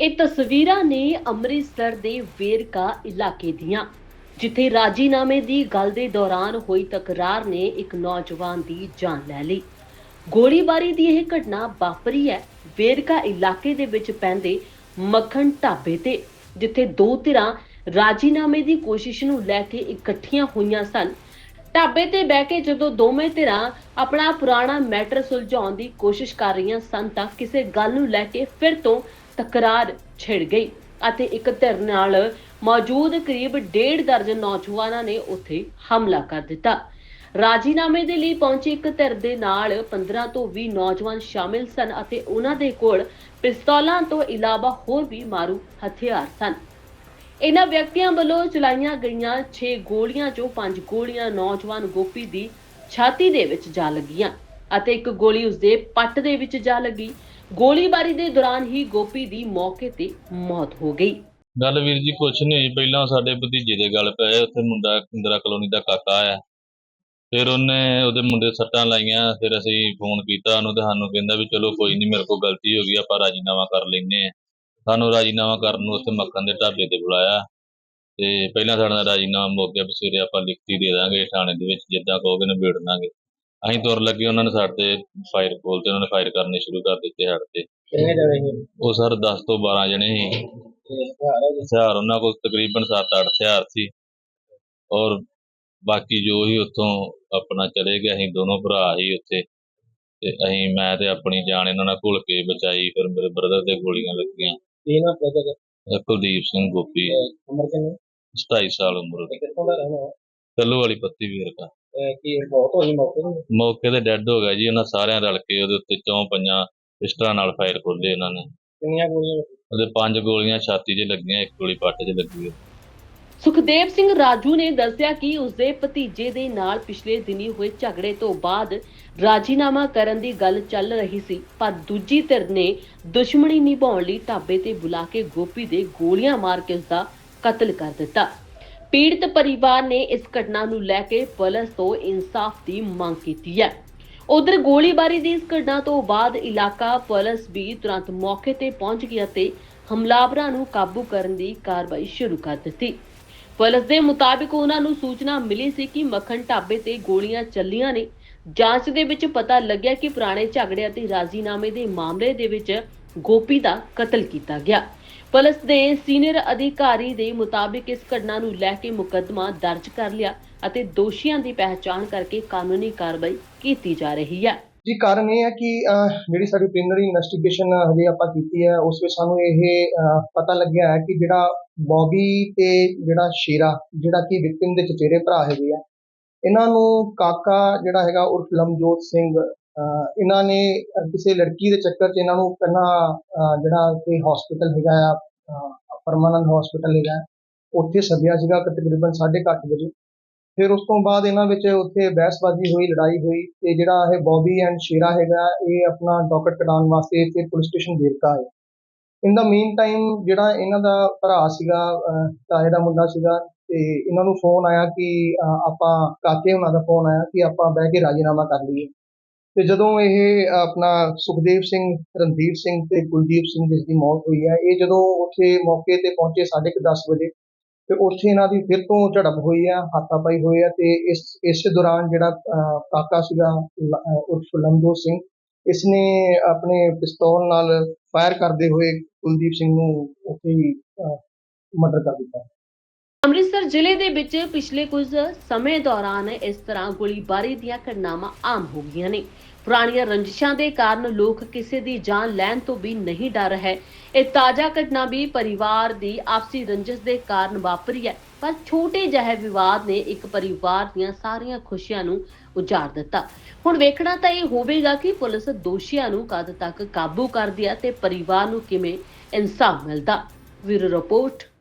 ਇਹ ਤਸਵੀਰਾਂ ਨੇ ਅੰਮ੍ਰਿਤਸਰ ਦੇ ਵੇਰਕਾ ਇਲਾਕੇ ਦੀਆਂ। ਜਿੱਥੇ ਰਾਜੀਨਾਮੇ ਦੀ ਗੱਲ ਦੇ ਦੌਰਾਨ ਹੋਈ ਤਕਰਾਰ ਨੇ ਇੱਕ ਨੌਜਵਾਨ ਦੀ ਜਾਨ ਲੈ ਲਈ। ਗੋਲੀਬਾਰੀ ਦੀ ਇਹ ਘਟਨਾ ਵਾਪਰੀ ਹੈ। ਵੇਰਕਾ ਇਲਾਕੇ ਦੇ ਵਿੱਚ ਪੈਂਦੇ ਮੱਖਣ ਢਾਬੇ ਤੇ, ਜਿੱਥੇ ਦੋ ਧਿਰਾਂ ਰਾਜੀਨਾਮੇ ਦੀ ਕੋਸ਼ਿਸ਼ ਨੂੰ ਲੈ ਕੇ ਇਕੱਠੀਆਂ ਹੋਈਆਂ ਸਨ। ਢਾਬੇ ਤੇ ਬਹਿ ਕੇ ਜਦੋਂ ਦੋਵੇਂ ਧਿਰਾਂ ਆਪਣਾ ਪੁਰਾਣਾ ਮੈਟਰ ਸੁਲਝਾਉਣ ਦੀ ਕੋਸ਼ਿਸ਼ ਕਰ ਰਹੀਆਂ ਸਨ ਤਾਂ ਕਿਸੇ ਗੱਲ ਨੂੰ ਲੈ ਕੇ ਫਿਰ ਤੋਂ ਤਕਰਾਰ ਛਿੜ ਗਈ ਅਤੇ ਇੱਕ ਧਿਰ ਨਾਲ ਮੌਜੂਦ ਕਰੀਬ ਡੇਢ ਦਰਜਨ ਨੌਜਵਾਨਾਂ ਨੇ ਉੱਥੇ ਹਮਲਾ ਕਰ ਦਿੱਤਾ। ਰਾਜੀਨਾਮੇ ਦੇ ਲਈ ਪਹੁੰਚੇ ਇੱਕ ਧਿਰ ਦੇ ਨਾਲ 15 ਤੋਂ 20 ਨੌਜਵਾਨ ਸ਼ਾਮਿਲ ਸਨ ਅਤੇ ਉਹਨਾਂ ਦੇ ਕੋਲ ਪਿਸਤੌਲਾਂ ਤੋਂ ਇਲਾਵਾ ਹੋਰ ਵੀ ਮਾਰੂ ਹਥਿਆਰ ਸਨ। ਇਹਨਾਂ ਵਿਅਕਤੀਆਂ ਵੱਲੋਂ ਚਲਾਈਆਂ ਗਈਆਂ 6 ਗੋਲੀਆਂ ਚੋਂ 5 ਗੋਲੀਆਂ ਨੌਜਵਾਨ ਗੋਪੀ ਦੀ ਛਾਤੀ ਦੇ ਵਿੱਚ ਜਾ ਲੱਗੀਆਂ ਅਤੇ ਇੱਕ ਗੋਲੀ ਉਸਦੇ ਪੱਟ ਦੇ ਵਿੱਚ ਜਾ ਲੱਗੀ। ਗੋਲੀਬਾਰੀ ਦੇ ਦੌਰਾਨ ਹੀ ਗੋਪੀ ਦੀ ਮੌਕੇ ਤੇ ਮੌਤ ਹੋ ਗਈ। ਗੱਲ ਵੀਰ ਜੀ, ਕੁਛ ਨਹੀਂ। ਹੋਈ ਪਹਿਲਾਂ ਸਾਡੇ ਭਤੀਜੇ ਦੇ ਗੱਲ ਪਏ। ਉੱਥੇ ਮੁੰਡਾ ਇੰਦਰਾ ਕਲੋਨੀ ਦਾ ਕਾਕਾ ਆ ਫਿਰ ਉਹਨੇ ਉਹਦੇ ਮੁੰਡੇ ਸੱਟਾਂ ਲਾਈਆਂ। ਫਿਰ ਅਸੀਂ ਫੋਨ ਕੀਤਾ। ਉਹਨੂੰ ਤੇ ਸਾਨੂੰ ਕਹਿੰਦਾ ਵੀ ਚਲੋ ਕੋਈ ਨਹੀਂ, ਮੇਰੇ ਕੋਲ ਗਲਤੀ ਹੋ ਗਈ। ਆਪਾਂ ਰਾਜੀਨਾਮਾ ਕਰ ਲੈਨੇ ਆ ਸਾਨੂੰ ਰਾਜੀਨਾਮਾ ਕਰਨ ਨੂੰ ਉੱਥੇ ਮੱਖਣ ਦੇ ਢਾਬੇ ਤੇ ਬੁਲਾਇਆ। ਤੇ ਪਹਿਲਾਂ ਸਾਡਾ ਰਾਜੀਨਾਮਾ ਮੁੱਕ ਗਿਆ। ਵੀ ਸਵੇਰੇ ਆਪਾਂ ਲਿਖਤੀ ਦੇ ਦਾਂਗੇ ਥਾਣੇ ਦੇ ਵਿੱਚ। ਜਿੱਦਾਂ ਕਹੋਗੇ ਨਿਬੇੜ ਲਾਂਗੇ ਅਸੀਂ ਤੁਰ ਲੱਗੇ ਉਹਨਾਂ ਨੇ ਸਾਡੇ ਤੇ ਫਾਇਰ ਖੋਲ ਤੇ ਉਹਨਾਂ ਨੇ ਫਾਇਰ ਕਰਨੇ ਸ਼ੁਰੂ ਕਰ ਦਿੱਤੇ ਸਾਡੇ ਤੇ। ਕਿੰਨੇ ਜਣੇ ਸੀ? ਉਹ ਸਰ 10 ਤੋਂ 12 ਜਣੇ ਸੀ। ਤੇ ਹਥਿਆਰ ਹੈਗੇ ਸੀ? ਹਥਿਆਰ ਉਹਨਾਂ ਕੋਲ ਤਕਰੀਬਨ 7-8 ਹਥਿਆਰ ਸੀ। ਔਰ ਬਾਕੀ ਜੋ ਹੀ ਉੱਥੋਂ ਆਪਣਾ ਚਲੇ ਗਏ ਅਸੀਂ ਦੋਨੋਂ ਭਰਾ ਹੀ ਉੱਥੇ। ਤੇ ਅਸੀਂ ਮੈਂ ਤੇ ਆਪਣੀ ਜਾਨ ਇਹਨਾਂ ਨਾਲ ਘੁਲ ਕੇ ਬਚਾਈ ਫਿਰ ਮੇਰੇ ਬ੍ਰਦਰ ਤੇ ਗੋਲੀਆਂ ਲੱਗੀਆਂ। ਕੀ ਨਾ ਬ੍ਰਦਰ ਇਹ ਕੁਲਦੀਪ ਸਿੰਘ ਗੋਪੀ। ਉਮਰ ਕਿੰਨੀ? 27 ਸਾਲ ਉਮਰ ਦੀ ਕਿੱਥੋਂ ਦਾ ਰਹਿਣਾ? ਕੱਲੂ ਵਾਲੀ ਪੱਤੀ ਵੀਰ ਦਾ ਕੀ ਬਹੁਤ ਹੋਈ ਮੌਕੇ ਤੇ? ਮੌਕੇ ਤੇ ਡੈੱਡ ਹੋ ਗਿਆ ਜੀ ਉਹਨਾਂ ਸਾਰਿਆਂ ਰਲ ਕੇ ਉਹਦੇ ਉੱਤੇ ਚੌਂ ਪੰਜਾਂ ਪਿਸਟਲਾਂ ਨਾਲ ਫਾਇਰ ਖੋਲੇ ਉਹਨਾਂ ਨੇ। ਕਿੰਨੀਆਂ ਗੋਲੀਆਂ ਉਹਦੇ ਪੰਜ ਗੋਲੀਆਂ ਛਾਤੀ 'ਚ ਲੱਗੀਆਂ ਇੱਕ ਗੋਲੀ ਪੱਟ 'ਚ ਲੱਗੀ ਹੈ। ਸੁਖਦੇਵ ਸਿੰਘ ਰਾਜੂ ਨੇ ਦੱਸਿਆ ਕਿ ਉਸਦੇ ਭਤੀਜੇ ਦੇ ਨਾਲ ਪਿਛਲੇ ਦਿਨੀ ਹੋਏ ਝਗੜੇ ਤੋਂ ਬਾਅਦ ਰਾਜੀਨਾਮਾ ਕਰਨ ਦੀ ਗੱਲ ਚੱਲ ਰਹੀ ਸੀ ਪਰ ਦੂਜੀ ਧਿਰ ਨੇ ਦੁਸ਼ਮਣੀ ਨਿਭਾਉਣ ਲਈ ਢਾਬੇ ਤੇ ਬੁਲਾ ਕੇ ਗੋਪੀ ਦੇ ਗੋਲੀਆਂ ਮਾਰ ਕੇ ਉਸਦਾ ਕਤਲ ਕਰ ਦਿੱਤਾ। ਪੀੜਤ ਪਰਿਵਾਰ ਨੇ ਇਸ ਘਟਨਾ ਨੂੰ ਲੈ ਕੇ ਪੁਲਿਸ ਤੋਂ ਇਨਸਾਫ ਦੀ ਮੰਗ ਕੀਤੀ ਹੈ। ਉਧਰ ਗੋਲੀਬਾਰੀ ਦੀ ਇਸ ਘਟਨਾ ਤੋਂ ਬਾਅਦ ਇਲਾਕਾ ਪੁਲਿਸ ਵੀ ਤੁਰੰਤ ਮੌਕੇ ਤੇ ਪਹੁੰਚ ਗਈ ਅਤੇ ਹਮਲਾਵਰਾਂ ਨੂੰ ਕਾਬੂ ਕਰਨ ਦੀ ਕਾਰਵਾਈ ਸ਼ੁਰੂ ਕਰ ਦਿੱਤੀ। ਪੁਲਿਸ ਦੇ ਮੁਤਾਬਿਕ ਉਹਨਾਂ ਨੂੰ ਸੂਚਨਾ ਮਿਲੀ ਸੀ ਕਿ ਮੱਖਣ ਢਾਬੇ ਤੇ ਗੋਲੀਆਂ ਚੱਲੀਆਂ ਨੇ। ਜਾਂਚ ਦੇ ਵਿੱਚ ਪਤਾ ਲੱਗਿਆ ਕਿ ਪੁਰਾਣੇ ਝਗੜੇ ਅਤੇ ਰਾਜ਼ੀਨਾਮੇ ਦੇ ਮਾਮਲੇ ਦੇ ਵਿੱਚ ਗੋਪੀ ਦਾ ਕਤਲ ਕੀਤਾ ਗਿਆ। ਪੁਲਿਸ ਦੇ ਸੀਨੀਅਰ ਅਧਿਕਾਰੀ ਦੇ ਮੁਤਾਬਿਕ ਇਸ ਘਟਨਾ ਨੂੰ ਲੈ ਕੇ ਮੁਕੱਦਮਾ ਦਰਜ ਕਰ ਲਿਆ ਅਤੇ ਦੋਸ਼ੀਆਂ ਦੀ ਪਹਿਚਾਣ ਕਰਕੇ ਕਾਨੂੰਨੀ ਕਾਰਵਾਈ ਕੀਤੀ ਜਾ ਰਹੀ ਹੈ। ਜੀ, ਕਾਰਨ ਇਹ ਹੈ ਕਿ ਜਿਹੜੀ ਸਾਡੀ ਪ੍ਰੀਲਿਮਿਨਰੀ ਇਨਵੈਸਟੀਗੇਸ਼ਨ ਹਜੇ ਆਪਾਂ ਕੀਤੀ ਹੈ, ਉਸ ਵਿੱਚ ਸਾਨੂੰ ਇਹ ਪਤਾ ਲੱਗਿਆ ਹੈ ਕਿ ਜਿਹੜਾ ਬੌਬੀ ਤੇ ਜਿਹੜਾ ਸ਼ੇਰਾ, ਜਿਹੜਾ ਕਿ ਵਿਕਟਿਮ ਦੇ ਚਚੇਰੇ ਭਰਾ ਹੈਗੇ ਆ, ਇਹਨਾਂ ਨੂੰ ਕਾਕਾ ਜਿਹੜਾ ਹੈਗਾ ਉਰਫ ਲਮਜੋਤ ਸਿੰਘ ਇਹਨਾਂ ਨੇ ਕਿਸੇ ਲੜਕੀ ਦੇ ਚੱਕਰ 'ਚ ਇਹਨਾਂ ਨੂੰ ਪਹਿਲਾਂ ਜਿਹੜਾ ਕਿ ਹਸਪੀਟਲ ਹੈਗਾ ਆ ਪਰਮਾਨੰਦ ਹਸਪੀਟਲ ਹੈਗਾ, ਉੱਥੇ ਸੱਦਿਆ ਸੀਗਾ ਕਿ ਤਕਰੀਬਨ 8:30 ਵਜੇ। ਫਿਰ ਉਸ ਤੋਂ ਬਾਅਦ ਇਹਨਾਂ ਵਿੱਚ ਉੱਥੇ ਬਹਿਸਬਾਜ਼ੀ ਹੋਈ, ਲੜਾਈ ਹੋਈ ਤੇ ਜਿਹੜਾ ਇਹ ਬੌਬੀ ਐਂਡ ਸ਼ੇਰਾ ਹੈਗਾ, ਇਹ ਆਪਣਾ ਡਾਕਟਰ ਕਢਾਉਣ ਵਾਸਤੇ ਇੱਥੇ ਪੁਲਿਸ ਸਟੇਸ਼ਨ ਵੇਰਕਾ ਹੈ ਇਨ ਦਾ ਮੀਨ ਟਾਈਮ ਜਿਹੜਾ ਇਹਨਾਂ ਦਾ ਭਰਾ ਸੀਗਾ ਤਾਏ ਦਾ ਮੁੰਡਾ ਸੀਗਾ ਤੇ ਇਹਨਾਂ ਨੂੰ ਫੋਨ ਆਇਆ ਕਿ ਆਪਾਂ, ਕਾਕੇ ਉਹਨਾਂ ਦਾ ਫੋਨ ਆਇਆ ਕਿ ਆਪਾਂ ਬਹਿ ਕੇ ਰਾਜੀਨਾਮਾ ਕਰ ਲਈਏ। ਤੇ ਜਦੋਂ ਇਹ ਆਪਣਾ ਸੁਖਦੇਵ ਸਿੰਘ ਰਣਦੀਪ ਸਿੰਘ ਤੇ ਕੁਲਦੀਪ ਸਿੰਘ ਜਿਸ ਦੀ ਮੌਤ ਹੋਈ ਹੈ ਇਹ ਜਦੋਂ ਉੱਥੇ ਮੌਕੇ ਤੇ ਪਹੁੰਚੇ 10:30 ਵਜੇ, ਤੇ ਉੱਥੇ ਇਹਨਾਂ ਦੀ ਫਿਰ ਤੋਂ ਝੜਪ ਹੋਈ ਆ ਹਾਤਾਪਾਈ ਹੋਈ ਆ ਤੇ ਇਸ ਇਸ ਦੌਰਾਨ ਜਿਹੜਾ ਕਾਕਾ ਸੀਗਾ ਉਰਫ ਲਮਜੋਤ ਸਿੰਘ, ਇਸਨੇ ਆਪਣੇ ਪਿਸਤੌਲ ਨਾਲ ਫਾਇਰ ਕਰਦੇ ਹੋਏ ਕੁਲਦੀਪ ਸਿੰਘ ਨੂੰ ਉੱਥੇ ਹੀ ਮਰਡਰ ਕਰ ਦਿੱਤਾ। ਅੰਮ੍ਰਿਤਸਰ ਜ਼ਿਲ੍ਹੇ ਦੇ ਵਿੱਚ ਪਿਛਲੇ ਕੁਝ ਸਮੇਂ ਦੌਰਾਨ ਇਸ ਤਰ੍ਹਾਂ ਗੋਲੀਬਾਰੀ ਦੀਆਂ ਘਟਨਾਵਾਂ ਆਮ ਹੋ ਗਈਆਂ ਨੇ। ਪੁਰਾਣੀਆਂ ਰੰਜਿਸ਼ਾਂ ਦੇ ਕਾਰਨ ਲੋਕ ਕਿਸੇ ਦੀ ਜਾਨ ਲੈਣ ਤੋਂ ਵੀ ਨਹੀਂ ਡਰ ਹੈ। ਇਹ ਤਾਜ਼ਾ ਘਟਨਾ ਵੀ ਪਰਿਵਾਰ ਦੀ ਆਪਸੀ ਰੰਜਿਸ਼ ਦੇ ਕਾਰਨ ਵਾਪਰੀ ਹੈ, ਪਰ ਛੋਟੇ ਜਿਹੇ ਵਿਵਾਦ ਨੇ ਇੱਕ ਪਰਿਵਾਰ ਦੀਆਂ ਸਾਰੀਆਂ ਖੁਸ਼ੀਆਂ ਨੂੰ ਉਜਾੜ ਦਿੱਤਾ। ਹੁਣ ਵੇਖਣਾ ਤਾਂ ਇਹ ਹੋਵੇਗਾ ਕਿ ਪੁਲਿਸ ਦੋਸ਼ੀਆਂ ਨੂੰ ਕਦ ਤੱਕ ਕਾਬੂ ਕਰਦੀ ਹੈ ਤੇ ਪਰਿਵਾਰ ਨੂੰ ਕਿਵੇਂ ਇਨਸਾਫ ਮਿਲਦਾ। ਵੀਰ ਰਿਪੋਰਟ।